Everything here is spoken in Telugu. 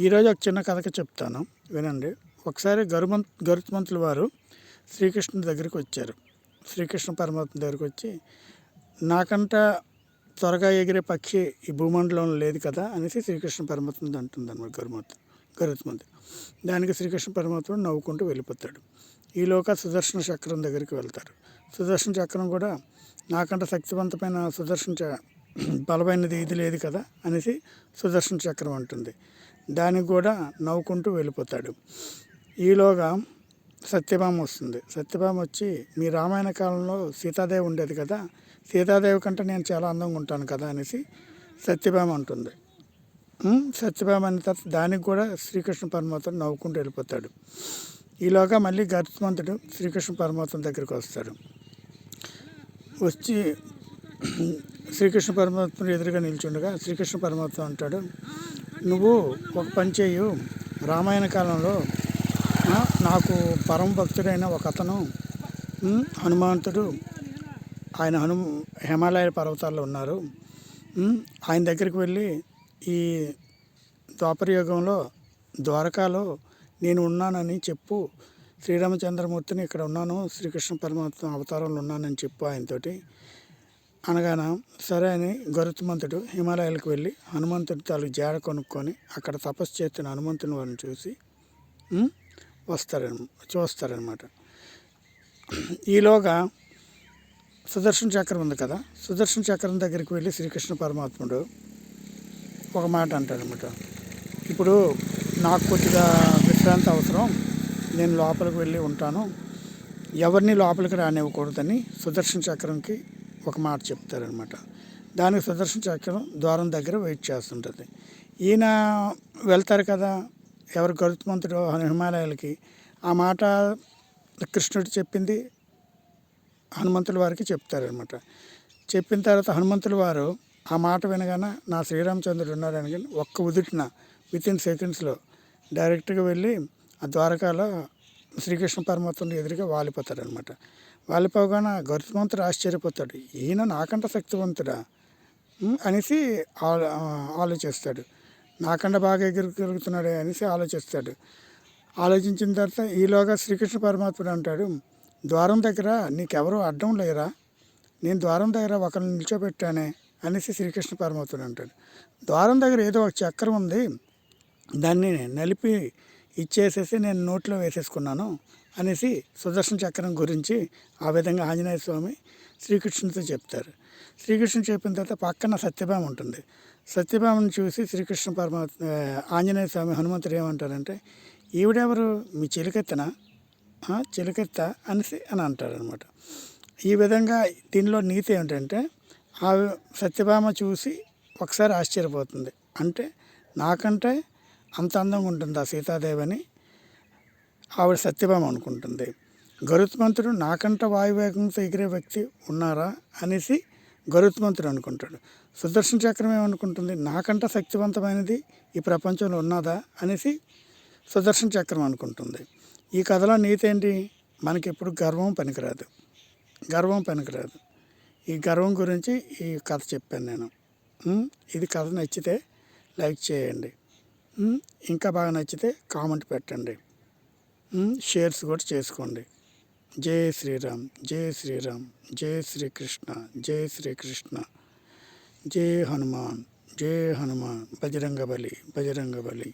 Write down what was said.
ఈరోజు ఒక చిన్న కథకు చెప్తాను. వినండి. ఒకసారి గరుమంత్ గరుత్మంతుల వారు శ్రీకృష్ణుడి దగ్గరికి వచ్చారు. శ్రీకృష్ణ పరమాత్మ దగ్గరికి వచ్చి నాకంట త్వరగా ఎగిరే పక్షి ఈ భూమండలంలో లేదు కదా అనేసి శ్రీకృష్ణ పరమాత్మ అంటుంది అనమాట గరుమంతు గరుత్మంతు దానికి శ్రీకృష్ణ పరమాత్ముడు నవ్వుకుంటూ వెళ్ళిపోతాడు. ఈలోక సుదర్శన చక్రం దగ్గరికి వెళ్తారు. సుదర్శన చక్రం కూడా నాకంట శక్తివంతమైన సుదర్శన చ బలమైనది ఇది లేదు కదా అనేసి సుదర్శన చక్రం అంటుంది. దానికి కూడా నవ్వుకుంటూ వెళ్ళిపోతాడు. ఈలోగా సత్యభామ వస్తుంది. సత్యభామ వచ్చి మీ రామాయణ కాలంలో సీతాదేవి ఉండేది కదా సీతాదేవి కంటే నేను చాలా అందంగా ఉంటాను కదా అనేసి సత్యభామ అంటుంది. సత్యభామ అన్న తర్వాత దానికి కూడా శ్రీకృష్ణ పరమాత్మ నవ్వుకుంటూ వెళ్ళిపోతాడు. ఈలోగా మళ్ళీ గరుత్మంతుడు శ్రీకృష్ణ పరమాత్మ దగ్గరికి వస్తాడు. వచ్చి శ్రీకృష్ణ పరమాత్మ ఎదురుగా నిల్చుండగా శ్రీకృష్ణ పరమాత్మ అంటాడు నువ్వు ఒక పని చేయు రామాయణ కాలంలో నాకు పరమ భక్తుడైన ఒక అతను హనుమంతుడు ఆయన హను హిమాలయ పర్వతాల్లో ఉన్నారు. ఆయన దగ్గరికి వెళ్ళి ఈ ద్వాపరయుగంలో ద్వారకాలో నేను ఉన్నానని చెప్పు. శ్రీరామచంద్రమూర్తిని ఇక్కడ ఉన్నాను. శ్రీకృష్ణ పరమాత్మ అవతారంలో ఉన్నానని చెప్పు ఆయనతోటి. అనగాన సరే అని గరుత్మంతుడు హిమాలయాలకు వెళ్ళి హనుమంతుడి తాలూ జాడ కొనుక్కొని అక్కడ తపస్సు చేస్తున్న హనుమంతుని వారిని చూసి వస్తారని చూస్తారనమాట ఈలోగా సుదర్శన చక్రం ఉంది కదా సుదర్శన చక్రం దగ్గరికి వెళ్ళి శ్రీకృష్ణ పరమాత్ముడు ఒక మాట అంటాడనమాట ఇప్పుడు నాకు కొద్దిగా విశ్రాంతి అవసరం నేను లోపలికి వెళ్ళి ఉంటాను. ఎవరిని లోపలికి రానివ్వకూడదని సుదర్శన చక్రంకి ఒక మాట చెప్తారనమాట. దానికి సుదర్శన చక్రం ద్వారం దగ్గర వెయిట్ చేస్తుంటుంది. ఈయన వెళ్తారు కదా ఎవరు గరుత్మంతుడు హిమాలయాలకి ఆ మాట కృష్ణుడు చెప్పింది హనుమంతుల వారికి చెప్తారనమాట. చెప్పిన తర్వాత హనుమంతుల వారు ఆ మాట వినగానే నా శ్రీరామచంద్రుడు ఉన్నారని కానీ ఒక్క ఉదుటిన విత్ ఇన్ సెకండ్స్లో డైరెక్ట్గా వెళ్ళి ఆ ద్వారకాలో శ్రీకృష్ణ పరమాత్మ ఎదురుగా వాలిపోతారనమాట. వాలిపోగానే గరుత్మంతుడు ఆశ్చర్యపోతాడు. ఈయన నాకంట శక్తివంతుడా? అనేసి ఆలోచిస్తాడు. నాకంట బాగా ఎగురుతున్నాడే అనేసి ఆలోచిస్తాడు. ఆలోచించిన తర్వాత ఈలోగా శ్రీకృష్ణ పరమాత్ముడు అంటాడు ద్వారం దగ్గర నీకెవరూ అడ్డం లేరా? నేను ద్వారం దగ్గర ఒకరిని నిల్చోబెట్టానే? అనేసి శ్రీకృష్ణ పరమాత్ముడు అంటాడు. ద్వారం దగ్గర ఏదో ఒక చక్రం ఉంది. దాన్ని నలిపి ఇచ్చేసేసి నేను నోట్లో వేసేసుకున్నాను. అనేసి సుదర్శన చక్రం గురించి ఆ విధంగా ఆంజనేయ స్వామి శ్రీకృష్ణుడితో చెప్తారు. శ్రీకృష్ణుడు చెప్పిన తర్వాత పక్కన సత్యభామ ఉంటుంది. సత్యభామను చూసి శ్రీకృష్ణ పరమాత్మ ఆంజనేయ స్వామి హనుమంతుడు ఏమంటారంటే ఈవిడెవరు? మీ చిలికెత్తనా? ఆ, చిలకెత్త? అనేసి అని అంటారనమాట ఈ విధంగా దీనిలో నీతి ఏమిటంటే ఆ సత్యభామ చూసి ఒకసారి ఆశ్చర్యపోతుంది. అంటే నాకంటే అంత అందంగా ఉంటుంది ఆ సీతాదేవి అని ఆవిడ సత్యభామ అనుకుంటుంది. గరుత్మంతుడు నాకంట వాయువేగంతో ఎగిరే వ్యక్తి ఉన్నారా? అనేసి గరుత్మంతుడు అనుకుంటాడు. సుదర్శన చక్రం ఏమనుకుంటుంది? నాకంట శక్తివంతమైనది ఈ ప్రపంచంలో ఉన్నదా? అనేసి సుదర్శన చక్రం అనుకుంటుంది. ఈ కథలో నీతి ఏంటి? మనకి ఎప్పుడు గర్వం పనికిరాదు. గర్వం పనికిరాదు. ఈ గర్వం గురించి ఈ కథ చెప్పాను నేను. ఇది కథ నచ్చితే లైక్ చేయండి. ఇంకా బాగా నచ్చితే కామెంట్ పెట్టండి. షేర్స్ కూడా చేసుకోండి. జై శ్రీరామ్ జై శ్రీరామ్ జై శ్రీకృష్ణ జై శ్రీకృష్ణ జై హనుమాన్ జై హనుమాన్ బజరంగ బలి బజరంగ బలి